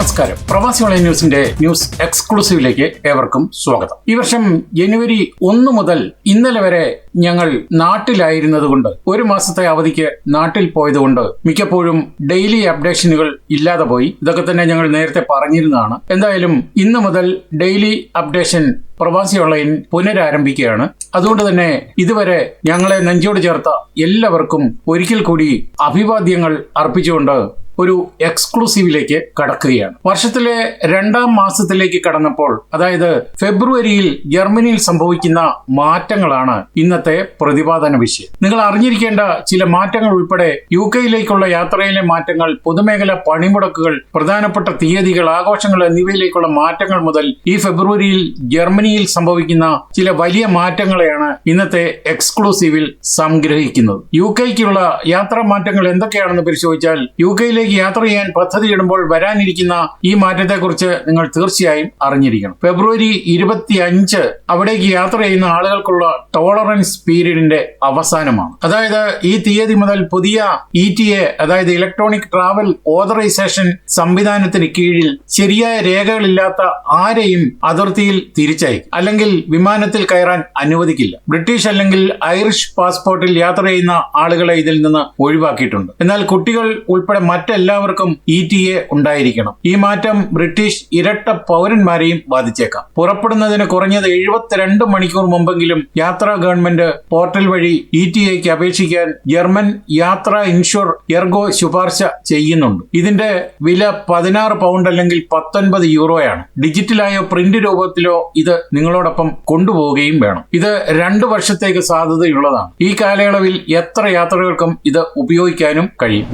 നമസ്കാരം. പ്രവാസി ഓൺലൈൻ ന്യൂസിന്റെ ന്യൂസ് എക്സ്ക്ലൂസീവിലേക്ക് ഏവർക്കും സ്വാഗതം. ഈ വർഷം ജനുവരി ഒന്ന് മുതൽ ഇന്നലെ വരെ ഞങ്ങൾ നാട്ടിലായിരുന്നതുകൊണ്ട് ഒരു മാസത്തെ അവധിക്ക് നാട്ടിൽ പോയതുകൊണ്ട് മിക്കപ്പോഴും ഡെയിലി അപ്ഡേഷനുകൾ ഇല്ലാതെ പോയി. ഇതൊക്കെ തന്നെ ഞങ്ങൾ നേരത്തെ പറഞ്ഞിരുന്നതാണ്. എന്തായാലും ഇന്ന് മുതൽ ഡെയിലി അപ്ഡേഷൻ പ്രവാസി ഓൺലൈൻ പുനരാരംഭിക്കുകയാണ്. അതുകൊണ്ട് തന്നെ ഇതുവരെ ഞങ്ങളെ നെഞ്ചോട് ചേർത്ത എല്ലാവർക്കും ഒരിക്കൽ കൂടി അഭിവാദ്യങ്ങൾ അർപ്പിച്ചുകൊണ്ട് ഒരു എക്സ്ക്ലൂസീവിലേക്ക് കടക്കുകയാണ്. വർഷത്തിലെ രണ്ടാം മാസത്തിലേക്ക് കടന്നപ്പോൾ അതായത് ഫെബ്രുവരിയിൽ ജർമ്മനിയിൽ സംഭവിക്കുന്ന മാറ്റങ്ങളാണ് ഇന്നത്തെ പ്രതിപാദന വിഷയം. നിങ്ങൾ അറിഞ്ഞിരിക്കേണ്ട ചില മാറ്റങ്ങൾ ഉൾപ്പെടെ യു കെയിലേക്കുള്ള യാത്രയിലെ മാറ്റങ്ങൾ പൊതുമേഖല പണിമുടക്കുകൾ പ്രധാനപ്പെട്ട തീയതികൾ ആഘോഷങ്ങൾ എന്നിവയിലേക്കുള്ള മാറ്റങ്ങൾ മുതൽ ഈ ഫെബ്രുവരിയിൽ ജർമ്മനിയിൽ സംഭവിക്കുന്ന ചില വലിയ മാറ്റങ്ങളെയാണ് ഇന്നത്തെ എക്സ്ക്ലൂസീവിൽ സംഗ്രഹിക്കുന്നത്. യു കെക്കുള്ള യാത്രാ മാറ്റങ്ങൾ എന്തൊക്കെയാണെന്ന് പരിശോധിച്ചാൽ യു കെയിലേക്ക് യാത്ര ചെയ്യാൻ പദ്ധതിയിടുമ്പോൾ വരാനിരിക്കുന്ന ഈ മാറ്റത്തെക്കുറിച്ച് നിങ്ങൾ തീർച്ചയായും അറിഞ്ഞിരിക്കണം. ഫെബ്രുവരി ഇരുപത്തി അഞ്ച് അവിടേക്ക് യാത്ര ചെയ്യുന്ന ആളുകൾക്കുള്ള ടോളറൻസ് പീരീഡിന്റെ അവസാനമാണ്. അതായത് ഈ തീയതി മുതൽ പുതിയ ഇ ടി എ അതായത് ഇലക്ട്രോണിക് ട്രാവൽ ഓതറൈസേഷൻ സംവിധാനത്തിന് കീഴിൽ ശരിയായ രേഖകളില്ലാത്ത ആരെയും അതിർത്തിയിൽ തിരിച്ചയക്കും. അല്ലെങ്കിൽ വിമാനത്തിൽ കയറാൻ അനുവദിക്കില്ല. ബ്രിട്ടീഷ് അല്ലെങ്കിൽ ഐറിഷ് പാസ്പോർട്ടിൽ യാത്ര ചെയ്യുന്ന ആളുകളെ ഇതിൽ നിന്ന് ഒഴിവാക്കിയിട്ടുണ്ട്. എന്നാൽ കുട്ടികൾ ഉൾപ്പെടെ മറ്റെല്ലാവർക്കും ഇ ടി എ ഉണ്ടായിരിക്കണം. ഈ മാറ്റം ബ്രിട്ടീഷ് ഇരട്ട പൗരന്മാരെയും ബാധിച്ചേക്കാം. പുറപ്പെടുന്നതിന് കുറഞ്ഞത് എഴുപത്തിരണ്ട് മണിക്കൂർ മുമ്പെങ്കിലും യാത്രാ ഗവൺമെന്റ് പോർട്ടൽ വഴി ഇ ടി എക്ക് അപേക്ഷിക്കാൻ ജർമ്മൻ യാത്രാ ഇൻഷുർ എർഗോ ശുപാർശ ചെയ്യുന്നുണ്ട്. ഇതിന്റെ വില പതിനാറ് പൗണ്ട് അല്ലെങ്കിൽ പത്തൊൻപത് യൂറോയാണ്. ഡിജിറ്റലായോ പ്രിന്റ് രൂപത്തിലോ ഇത് നിങ്ങളോടൊപ്പം കൊണ്ടുപോവുകയും വേണം. ഇത് രണ്ടു വർഷത്തേക്ക് സാധ്യതയുള്ളതാണ്. ഈ കാലയളവിൽ എത്ര യാത്രകൾക്കും ഇത് ഉപയോഗിക്കാനും കഴിയും?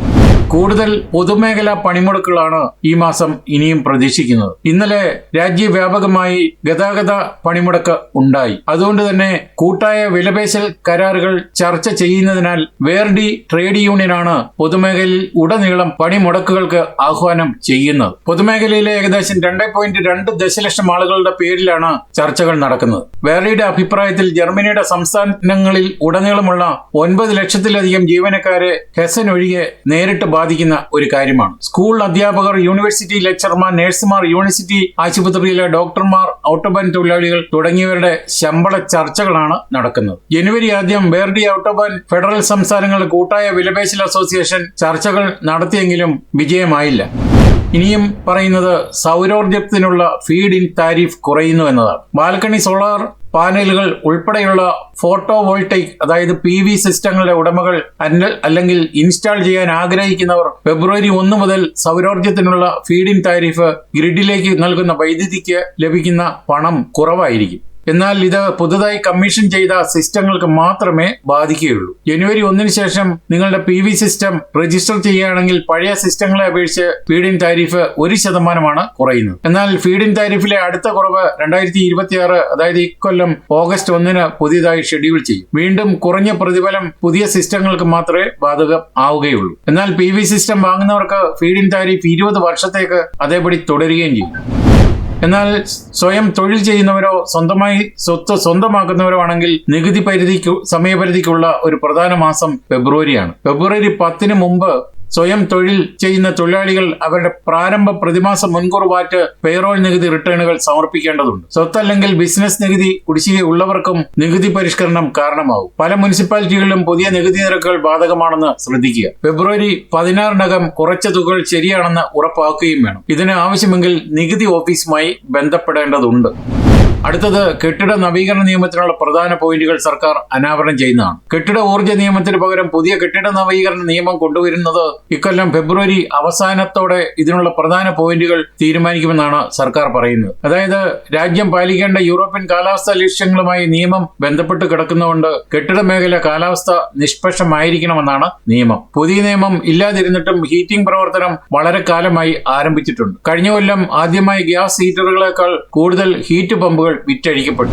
കൂടുതൽ പൊതുമേഖലാ പണിമുടക്കുകളാണ് ഈ മാസം ഇനിയും പ്രതീക്ഷിക്കുന്നത്. ഇന്നലെ രാജ്യവ്യാപകമായി ഗതാഗത പണിമുടക്ക് ഉണ്ടായി. അതുകൊണ്ട് തന്നെ കൂട്ടായ വിലപേശൽ കരാറുകൾ ചർച്ച ചെയ്യുന്നതിനാൽ വേർഡി ട്രേഡ് യൂണിയനാണ് പൊതുമേഖലയിൽ ഉടനീളം പണിമുടക്കുകൾക്ക് ആഹ്വാനം ചെയ്യുന്നത്. പൊതുമേഖലയിലെ ഏകദേശം രണ്ട് പോയിന്റ് രണ്ട് ദശലക്ഷം ആളുകളുടെ പേരിലാണ് ചർച്ചകൾ നടക്കുന്നത്. വേർഡിയുടെ അഭിപ്രായത്തിൽ ജർമ്മനിയുടെ സംസ്ഥാനങ്ങളിൽ ഉടനീളമുള്ള ഒൻപത് ലക്ഷത്തിലധികം ജീവനക്കാരെ ഹെസൻ ഒഴികെ നേരിട്ട് ബാധിക്കുന്ന ഒരു കാര്യമാണ്. സ്കൂൾ അധ്യാപകർ യൂണിവേഴ്സിറ്റി ലെക്ചർമാർ നഴ്സുമാർ യൂണിവേഴ്സിറ്റി ആശുപത്രിയിലെ ഡോക്ടർമാർ ഔട്ടോബാൻ തൊഴിലാളികൾ തുടങ്ങിയവരുടെ ശമ്പള ചർച്ചകളാണ് നടക്കുന്നത്. ജനുവരി ആദ്യം വേർഡി ഔട്ടോബാൻ ഫെഡറൽ സംസ്ഥാനങ്ങളുടെ കൂട്ടായ വിലപേശൽ അസോസിയേഷൻ ചർച്ചകൾ നടത്തിയെങ്കിലും വിജയമായില്ല. ഇനിയും പറയുന്നത് സൗരോർജത്തിനുള്ള ഫീഡ് ഇൻ താരിഫ് കുറയുന്നു എന്നതാണ്. ബാൽക്കണി സോളാർ പാനലുകൾ ഉൾപ്പെടെയുള്ള ഫോട്ടോ വോൾട്ടൈക് അതായത് പി വി സിസ്റ്റങ്ങളുടെ ഉടമകൾ അല്ലെങ്കിൽ ഇൻസ്റ്റാൾ ചെയ്യാൻ ആഗ്രഹിക്കുന്നവർ ഫെബ്രുവരി ഒന്ന് മുതൽ സൗരോർജത്തിനുള്ള ഫീഡിൻ താരിഫ് ഗ്രിഡിലേക്ക് നൽകുന്ന വൈദ്യുതിക്ക് ലഭിക്കുന്ന പണം കുറവായിരിക്കും. എന്നാൽ ഇത് പുതുതായി കമ്മീഷൻ ചെയ്ത സിസ്റ്റങ്ങൾക്ക് മാത്രമേ ബാധിക്കുകയുള്ളൂ. ജനുവരി ഒന്നിന് ശേഷം നിങ്ങളുടെ പി വി സിസ്റ്റം രജിസ്റ്റർ ചെയ്യുകയാണെങ്കിൽ പഴയ സിസ്റ്റങ്ങളെ അപേക്ഷിച്ച് ഫീഡിൻ താരിഫ് ഒരു ശതമാനമാണ് കുറയുന്നത്. എന്നാൽ ഫീഡിൻ താരിഫിലെ അടുത്ത കുറവ് രണ്ടായിരത്തി ഇരുപത്തിയാറ് അതായത് ഇക്കൊല്ലം ഓഗസ്റ്റ് ഒന്നിന് പുതിയതായി ഷെഡ്യൂൾ ചെയ്യും. വീണ്ടും കുറഞ്ഞ പ്രതിഫലം പുതിയ സിസ്റ്റങ്ങൾക്ക് മാത്രമേ ബാധകം ആവുകയുള്ളൂ. എന്നാൽ പി വി സിസ്റ്റം വാങ്ങുന്നവർക്ക് ഫീഡിൻ താരിഫ് ഇരുപത് വർഷത്തേക്ക് അതേപടി തുടരുകയും ചെയ്യും. എന്നാൽ സ്വയം തൊഴിൽ ചെയ്യുന്നവരോ സ്വന്തമായി സ്വത്ത് സ്വന്തമാക്കുന്നവരോ ആണെങ്കിൽ നികുതി പരിധിക്ക് സമയപരിധിക്കുള്ള ഒരു പ്രധാന മാസം ഫെബ്രുവരിയാണ്. ഫെബ്രുവരി പത്തിന് മുമ്പ് സ്വയം തൊഴിൽ ചെയ്യുന്ന തൊഴിലാളികൾ അവരുടെ പ്രാരംഭ പ്രതിമാസ മുൻകൂർ വാറ്റ് പേറോൾ നികുതി റിട്ടേണുകൾ സമർപ്പിക്കേണ്ടതുണ്ട്. സ്വത്തല്ലെങ്കിൽ ബിസിനസ് നികുതി കുടിശ്ശിക ഉള്ളവർക്കും നികുതി പരിഷ്കരണം കാരണമാവും. പല മുനിസിപ്പാലിറ്റികളിലും പുതിയ നികുതി നിരക്കുകൾ ബാധകമാണെന്ന് ശ്രദ്ധിക്കുക. ഫെബ്രുവരി പതിനാറിനകം കുറച്ച തുകകൾ ശരിയാണെന്ന് ഉറപ്പാക്കുകയും വേണം. ഇതിന് ആവശ്യമെങ്കിൽ നികുതി ഓഫീസുമായി ബന്ധപ്പെടേണ്ടതുണ്ട്. അടുത്തത് കെട്ടിട നവീകരണ നിയമത്തിനുള്ള പ്രധാന പോയിന്റുകൾ സർക്കാർ അനാവരണം ചെയ്യുന്നതാണ്. കെട്ടിട ഊർജ നിയമത്തിന് പകരം പുതിയ കെട്ടിട നവീകരണ നിയമം കൊണ്ടുവരുന്നത് ഇക്കൊല്ലം ഫെബ്രുവരി അവസാനത്തോടെ ഇതിനുള്ള പ്രധാന പോയിന്റുകൾ തീരുമാനിക്കുമെന്നാണ് സർക്കാർ പറയുന്നത്. അതായത് രാജ്യം പാലിക്കേണ്ട യൂറോപ്യൻ കാലാവസ്ഥാ ലക്ഷ്യങ്ങളുമായി നിയമം ബന്ധപ്പെട്ട് കിടക്കുന്നതുകൊണ്ട് കെട്ടിട മേഖല കാലാവസ്ഥ നിഷ്പക്ഷമായിരിക്കണമെന്നാണ് നിയമം. പുതിയ നിയമം ഇല്ലാതിരുന്നിട്ടും ഹീറ്റിംഗ് പ്രവർത്തനം വളരെ കാലമായി ആരംഭിച്ചിട്ടുണ്ട്. കഴിഞ്ഞ കൊല്ലം ആദ്യമായി ഗ്യാസ് ഹീറ്ററുകളേക്കാൾ കൂടുതൽ ഹീറ്റ് പമ്പുകൾ വിറ്റഴിക്കപ്പെട്ടു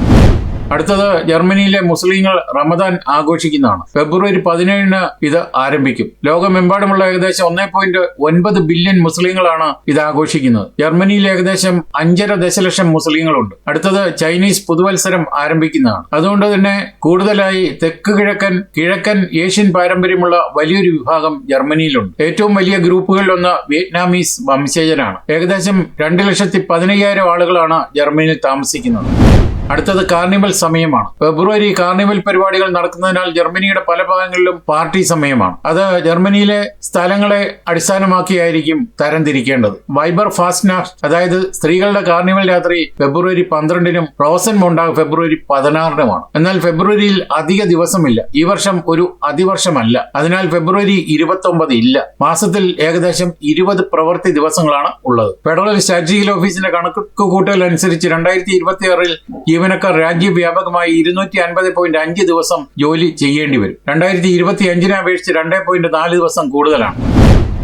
അടുത്തത് ജർമ്മനിയിലെ മുസ്ലിങ്ങൾ റമദാൻ ആഘോഷിക്കുന്നതാണ്. ഫെബ്രുവരി പതിനേഴിന് ഇത് ആരംഭിക്കും. ലോകമെമ്പാടുമുള്ള ഏകദേശം ഒന്നേ പോയിന്റ് ഒൻപത് ബില്യൺ മുസ്ലിങ്ങളാണ് ഇത് ആഘോഷിക്കുന്നത്. ജർമ്മനിയിൽ ഏകദേശം അഞ്ചര ദശലക്ഷം മുസ്ലിങ്ങളുണ്ട്. അടുത്തത് ചൈനീസ് പുതുവത്സരം ആരംഭിക്കുന്നതാണ്. അതുകൊണ്ട് തന്നെ കൂടുതലായി തെക്ക് കിഴക്കൻ കിഴക്കൻ ഏഷ്യൻ പാരമ്പര്യമുള്ള വലിയൊരു വിഭാഗം ജർമ്മനിയിലുണ്ട്. ഏറ്റവും വലിയ ഗ്രൂപ്പുകളിലൊന്ന് വിയറ്റ്നാമീസ് വംശജരാണ്. ഏകദേശം രണ്ട് ലക്ഷത്തി പതിനയ്യായിരം ആളുകളാണ് ജർമ്മനിയിൽ താമസിക്കുന്നത്. അടുത്തത് കാർണിവൽ സമയമാണ്. ഫെബ്രുവരി കാർണിവൽ പരിപാടികൾ നടക്കുന്നതിനാൽ ജർമ്മനിയുടെ പല ഭാഗങ്ങളിലും പാർട്ടി സമയമാണ്. അത് ജർമ്മനിയിലെ സ്ഥലങ്ങളെ അടിസ്ഥാനമാക്കിയായിരിക്കും തരംതിരിക്കേണ്ടത്. വൈബർ ഫാസ്റ്റ്നാഷ് അതായത് സ്ത്രീകളുടെ കാർണിവൽ രാത്രി ഫെബ്രുവരി പന്ത്രണ്ടിനും റോസൻ മൊണ്ടാഗ് ഫെബ്രുവരി പതിനാറിനുമാണ്. എന്നാൽ ഫെബ്രുവരിയിൽ അധിക ദിവസമില്ല. ഈ വർഷം ഒരു അതിവർഷമല്ല. അതിനാൽ ഫെബ്രുവരി ഇരുപത്തി ഒമ്പത് ഇല്ല. മാസത്തിൽ ഏകദേശം ഇരുപത് പ്രവൃത്തി ദിവസങ്ങളാണ് ഉള്ളത്. ഫെഡറൽ സ്റ്റാറ്റിസ്റ്റിക്കൽ ഓഫീസിന്റെ കണക്ക് കൂട്ടൽ അനുസരിച്ച് രണ്ടായിരത്തി ഇരുപത്തി ആറിൽ ജീവനക്കാർ രാജ്യവ്യാപകമായി ഇരുന്നൂറ്റി അൻപത് പോയിന്റ് അഞ്ച് ദിവസം ജോലി ചെയ്യേണ്ടി വരും. രണ്ടായിരത്തി ഇരുപത്തി അഞ്ചിനെ അപേക്ഷിച്ച് രണ്ട് പോയിന്റ് നാല് ദിവസം കൂടുതലാണ്.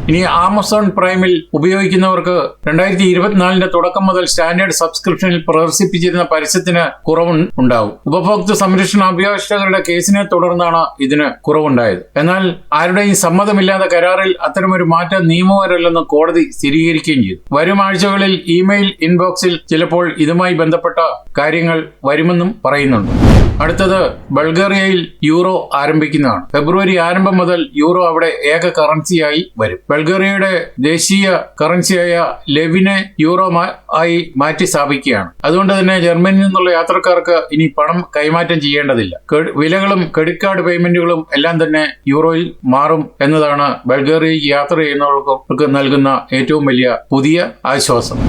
ഇനി ആമസോൺ പ്രൈമിൽ ഉപയോഗിക്കുന്നവർക്ക് രണ്ടായിരത്തി ഇരുപത്തിനാലിന്റെ തുടക്കം മുതൽ സ്റ്റാൻഡേർഡ് സബ്സ്ക്രിപ്ഷനിൽ പ്രദർശിപ്പിച്ചിരുന്ന പരസ്യത്തിന് കുറവ് ഉണ്ടാവും. ഉപഭോക്തൃ സംരക്ഷണ അഭിഭാഷകരുടെ കേസിനെ തുടർന്നാണ് ഇതിന് കുറവുണ്ടായത്. എന്നാൽ ആരുടെയും സമ്മതമില്ലാത്ത കരാറിൽ അത്തരമൊരു മാറ്റം നിയമപരമല്ലെന്ന് കോടതി സ്ഥിരീകരിക്കുകയും ചെയ്തു. വരും ആഴ്ചകളിൽ ഇമെയിൽ ഇൻബോക്സിൽ ചിലപ്പോൾ ഇതുമായി ബന്ധപ്പെട്ട കാര്യങ്ങൾ വരുമെന്നും പറയുന്നുണ്ട്. അടുത്തത് ബൾഗേറിയയിൽ യൂറോ ആരംഭിക്കുന്നതാണ്. ഫെബ്രുവരി ആരംഭം മുതൽ യൂറോ അവിടെ ഏക കറൻസിയായി വരും. ബൾഗേറിയയുടെ ദേശീയ കറൻസിയായ ലെവിനെ യൂറോ ആയി മാറ്റി സ്ഥാപിക്കുകയാണ്. അതുകൊണ്ട് തന്നെ ജർമ്മനിയിൽ നിന്നുള്ള യാത്രക്കാർക്ക് ഇനി പണം കൈമാറ്റം ചെയ്യേണ്ടതില്ല. വിലകളും ക്രെഡിറ്റ് കാർഡ് പേയ്മെന്റുകളും എല്ലാം തന്നെ യൂറോയിൽ മാറും എന്നതാണ് ബൾഗേറിയയ്ക്ക് യാത്ര ചെയ്യുന്നവർക്ക് നൽകുന്ന ഏറ്റവും വലിയ പുതിയ ആശ്വാസം.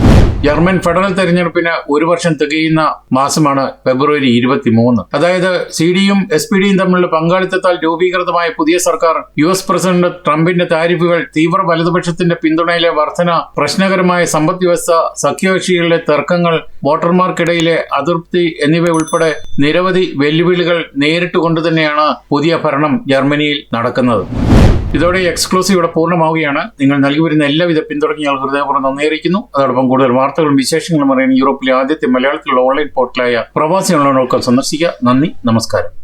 ജർമ്മൻ ഫെഡറൽ തെരഞ്ഞെടുപ്പിന് ഒരു വർഷം തികയുന്ന മാസമാണ് ഫെബ്രുവരി ഇരുപത്തി മൂന്ന് അതായത് സി ഡിയും എസ് പി ഡിയും തമ്മിലുള്ള പങ്കാളിത്തത്താൽ രൂപീകൃതമായ പുതിയ സർക്കാർ യു എസ് പ്രസിഡന്റ് ട്രംപിന്റെ താരിഫുകൾ തീവ്ര വലതുപക്ഷത്തിന്റെ പിന്തുണയിലെ വർധന പ്രശ്നകരമായ സമ്പദ് വ്യവസ്ഥ സഖ്യകക്ഷികളിലെ തർക്കങ്ങൾ വോട്ടർമാർക്കിടയിലെ അതൃപ്തി എന്നിവ ഉൾപ്പെടെ നിരവധി വെല്ലുവിളികൾ നേരിട്ട് കൊണ്ട് തന്നെയാണ് പുതിയ ഭരണം ജർമ്മനിയിൽ നടക്കുന്നത്. ഇതോടെ എക്സ്ക്ലൂസീവ് ഇവിടെ പൂർണമാവുകയാണ്. നിങ്ങൾ നൽകി വരുന്ന എല്ലാവിധ പിന്തുണയ്ക്ക് ഞങ്ങൾ ഹൃദയപൂർവം നന്ദിയിരിക്കുന്നു അതോടൊപ്പം കൂടുതൽ വാർത്തകളും വിശേഷങ്ങളും അറിയാൻ യൂറോപ്പിലെ ആദ്യത്തെ മലയാളത്തിലുള്ള ഓൺലൈൻ പോർട്ടലായ പ്രവാസി ഓൺലൈൻ സന്ദർശിക്കുക. നന്ദി നമസ്കാരം.